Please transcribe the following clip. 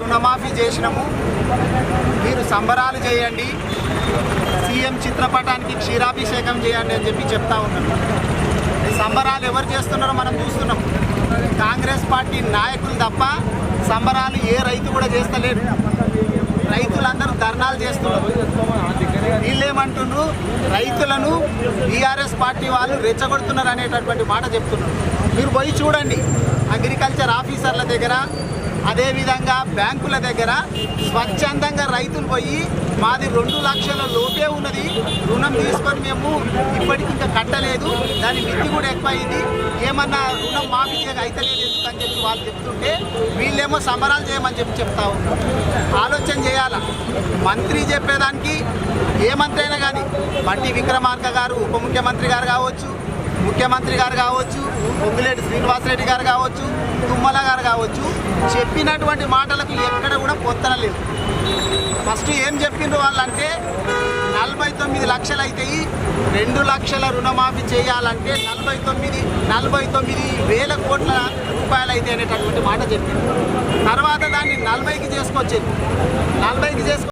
రుణమాఫీ చేసినాము. మీరు సంబరాలు చేయండి. సీఎం చిత్రపటానికి క్షీరాభిషేకం చేయండి అని చెప్పి చెప్తా ఉన్నాను సంబరాలు ఎవరు చేస్తున్నారో మనం చూస్తున్నాం. కాంగ్రెస్ పార్టీ నాయకులు తప్ప సంబరాలు ఏ రైతు కూడా చేస్తలేడు రైతులందరూ ధర్నాలు చేస్తున్నారు. వీళ్ళేమంటున్నారు రైతులను బీఆర్ఎస్ పార్టీ వాళ్ళు రెచ్చగొడుతున్నారు అనేటటువంటి మాట చెప్తున్నారు. మీరు పోయి చూడండి. అగ్రికల్చర్ ఆఫీసర్ల దగ్గర అదే బ్యాంకుల దగ్గర స్వచ్ఛందంగా రైతులు పోయి మాది రెండు లక్షల లోపే ఉన్నది. రుణం తీసుకొని మేము ఇప్పటికి ఇంకా కట్టలేదు. దాని మిత్తి కూడా ఎక్కువైంది. ఏమన్నా రుణం మాఫీ చేయక అయితలేదు ఎందుకని చెప్పి వాళ్ళు చెప్తుంటే వీళ్ళేమో సంబరాలు చేయమని చెప్పి చెప్తా ఆలోచన చేయాలా? మంత్రి చెప్పేదానికి ఏ మంత్రి అయినా కానీ బండి విక్రమార్క గారు ఉప ముఖ్యమంత్రి గారు కావచ్చు ముఖ్యమంత్రి గారు కావచ్చు పొంగులేటి శ్రీనివాసరెడ్డి గారు కావచ్చు తుమ్మల గారు కావచ్చు చెప్పినటువంటి మాటలకు ఎక్కడ కూడా పొత్తన లేదు. ఫస్ట్ ఏం చెప్పిండ్రు వాళ్ళంటే నలభై తొమ్మిది లక్షలు అవుతాయి రెండు లక్షల రుణమాఫీ చేయాలంటే నలభై తొమ్మిది నలభై తొమ్మిది వేల కోట్ల రూపాయలు అయితే అనేటటువంటి మాట చెప్పింది తర్వాత దాన్ని నలభైకి చేసుకొచ్చింది నలభైకి చేసుకొ